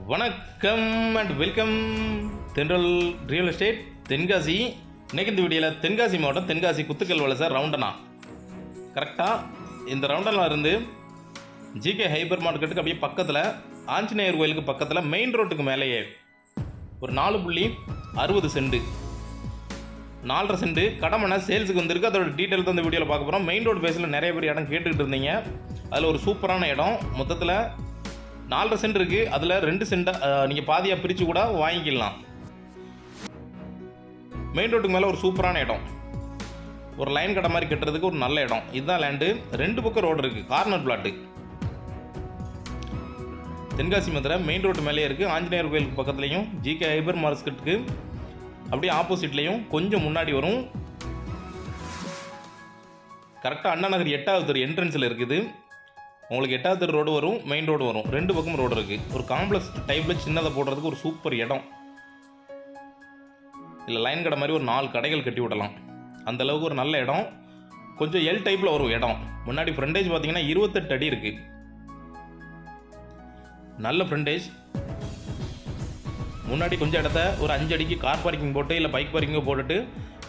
வணக்கம் and welcome Thendral real estate Tenkasi. இன்னைக்கு இந்த வீடியோவில் தென்காசி மாவட்டம் தென்காசி குத்துக்கல் வலச ரவுண்டனா கரெக்டாக இந்த ரவுண்டனா இருந்து ஜிகே ஹைப்பர் மார்க்கெட்டுக்கு அப்படியே பக்கத்தில் ஆஞ்சநேயர் கோயிலுக்கு பக்கத்தில் மெயின் ரோட்டுக்கு மேலேயே ஒரு நாலு புள்ளி அறுபது சென்ட் நாலரை சென்ட் கடமனை சேல்ஸுக்கு வந்திருக்கு. அதோட டீட்டெயில் தான் இந்த வீடியோவில் பார்க்க போகிறோம் மெயின் ரோடு பேஸில் நிறைய பேர் இடம் கேட்டுக்கிட்டு இருந்தீங்க. அதில் ஒரு சூப்பரான இடம். மொத்தத்தில் நாலரை சென்ட் இருக்குது அதில் ரெண்டு சென்ட்டை நீங்கள் பாதியாக பிரித்து கூட வாங்கிக்கலாம். மெயின் ரோட்டுக்கு மேலே ஒரு சூப்பரான இடம். ஒரு லைன் கடை மாதிரி கட்டுறதுக்கு ஒரு நல்ல இடம். இதுதான் லேண்டு ரெண்டு பக்கம் ரோடு இருக்குது corner plot Tenkasi Madurai main road மேலேயே இருக்குது ஆஞ்சநேயர் கோயிலுக்கு பக்கத்துலேயும் ஜிகே ஹைபர் மார்க்கெட்டுக்கு அப்படியே ஆப்போசிட்லேயும் கொஞ்சம் முன்னாடி வரும். கரெக்டாக அண்ணா நகர் எட்டாவது தெரு என்ட்ரன்ஸில் இருக்குது. உங்களுக்கு எட்டாவது தெரு ரோடு வரும் மெயின் ரோடு வரும். ரெண்டு பக்கம் ரோடு இருக்குது ஒரு காம்ப்ளெக்ஸ் டைப்பில் சின்னதை போடுறதுக்கு ஒரு சூப்பர் இடம். இல்லை லைன் கடை மாதிரி ஒரு நாலு கடைகள் கட்டி விடலாம். அந்தளவுக்கு ஒரு நல்ல இடம். கொஞ்சம் எல் டைப்பில் வரும் இடம். முன்னாடி ஃப்ரண்டேஜ் பார்த்தீங்கன்னா இருபத்தெட்டு அடி இருக்குது நல்ல ஃப்ரண்டேஜ் முன்னாடி கொஞ்சம் இடத்த ஒரு அஞ்சு அடிக்கு கார் பார்க்கிங் போட்டு இல்லை பைக் பார்க்கிங்கோ போட்டுட்டு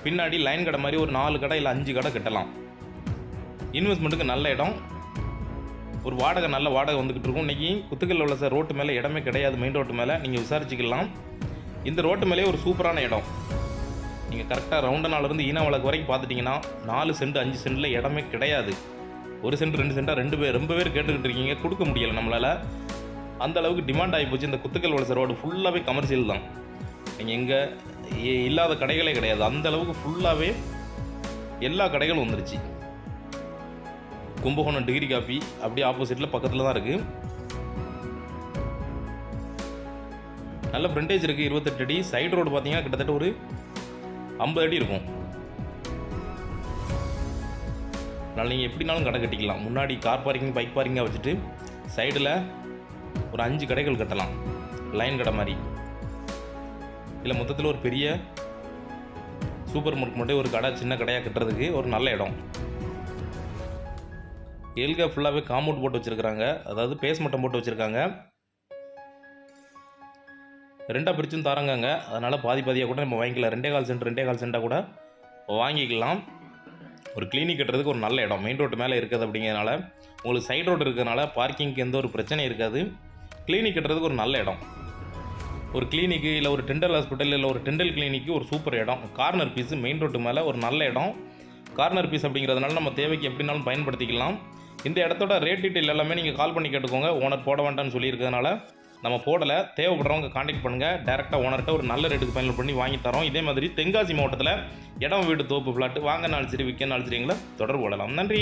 பின்னாடி லைன் கடை மாதிரி ஒரு நாலு கடை இல்லை அஞ்சு கடை கட்டலாம். இன்வெஸ்ட்மெண்ட்டுக்கு நல்ல இடம். ஒரு வாடகை நல்ல வாடகை வந்துக்கிட்டு இருக்கும். இன்றைக்கி குத்துக்கல் உள்ள சார் ரோட்டு மேலே இடமே கிடையாது. மெயின் ரோட்டு மேலே நீங்கள் விசாரிச்சுக்கலாம். இந்த ரோட்டு மேலே ஒரு சூப்பரான இடம். நீங்கள் கரெக்டாக ரவுண்டனாலேருந்து ஈனாவளக்கு வரைக்கும் பார்த்துட்டிங்கன்னா நாலு சென்ட் அஞ்சு சென்ட்டில் இடமே கிடையாது. ஒரு சென்ட் ரெண்டு சென்ட்டாக ரெண்டு பேர் ரொம்ப பேர் கேட்டுக்கிட்டு இருக்கீங்க. கொடுக்க முடியலை நம்மளால். அந்த அளவுக்கு டிமாண்ட் ஆகி போச்சு. இந்த குத்துக்கல் வலச ரோடு ஃபுல்லாகவே கமர்ஷியல் தான். நீங்கள் எங்கே இல்லாத கடைகளே கிடையாது. அந்த அளவுக்கு ஃபுல்லாகவே எல்லா கடைகளும் வந்துருச்சு. கும்பகோணம் டிகிரி காஃபி அப்படியே ஆப்போசிட்டில் பக்கத்தில் தான் இருக்குது நல்ல ஃப்ரண்டேஜ் இருக்குது இருபத்தெட்டு அடி. சைடு ரோடு பார்த்தீங்கன்னா கிட்டத்தட்ட ஒரு ஐம்பது அடி இருக்கும். அதனால் நீங்கள் எப்படினாலும் கடை கட்டிக்கலாம். முன்னாடி கார் பார்க்கிங் பைக் பார்க்கிங்காக வச்சுட்டு சைடில் ஒரு அஞ்சு கடைகள் கட்டலாம். லைன் கடை மாதிரி. இல்லை மொத்தத்தில் ஒரு பெரிய சூப்பர் மார்க்கெட் மட்டும் ஒரு கடை சின்ன கடையாக கட்டுறதுக்கு ஒரு நல்ல இடம். எல்கா ஃபுல்லாகவே காம்பவுண்ட் போட்டு வச்சுருக்காங்க அதாவது பேஸ் மட்டம் போட்டு வச்சுருக்காங்க. ரெண்டாக பிரிச்சும் தராங்கங்க. அதனால் பாதி பாதியாக கூட நம்ம வாங்கிக்கலாம். ரெண்டே கால் சென்ட் ரெண்டே கால் சென்ட்டாக கூட வாங்கிக்கலாம். ஒரு கிளினிக் கட்டுறதுக்கு ஒரு நல்ல இடம். மெயின் ரோட்டு மேலே இருக்குது அப்படிங்கிறதுனால உங்களுக்கு சைடு ரோடு இருக்கிறதுனால பார்க்கிங்க்கு எந்த ஒரு பிரச்சனையும் இருக்காது. கிளினிக் கட்டுறதுக்கு ஒரு நல்ல இடம். ஒரு கிளினிக்கு இல்லை ஒரு டெண்டல் ஹாஸ்பிட்டல் இல்லை ஒரு டெண்டல் கிளினிக்கு ஒரு சூப்பர் இடம். கார்னர் பீஸு மெயின் ரோட்டு மேலே ஒரு நல்ல இடம். கார்னர் பீஸ் அப்படிங்கிறதுனால நம்ம தேவைக்கு எப்படினாலும் பயன்படுத்திக்கலாம். இந்த இடத்தோட ரேட் டீட்டெயில் எல்லாமே நீங்கள் கால் பண்ணி கேட்டுக்கோங்க. ஓனர் போட வேண்டாம்னு சொல்லியிருக்கிறதுனால நம்ம போடலை. தேவைப்படுறவங்க காண்டாக்ட் பண்ணுங்கள் டேரெக்டாக ஓனர்கிட்ட ஒரு நல்ல ரேட்டுக்கு ஃபைனல் பண்ணி வாங்கி தரோம். இதே மாதிரி தென்காசி மாவட்டத்தில் இடம் வீடு தோப்பு பிளாட்டு வாங்க நாள் சரி விற்க நாள் சரிங்களா தொடர்பு கொள்ளலாம். நன்றி.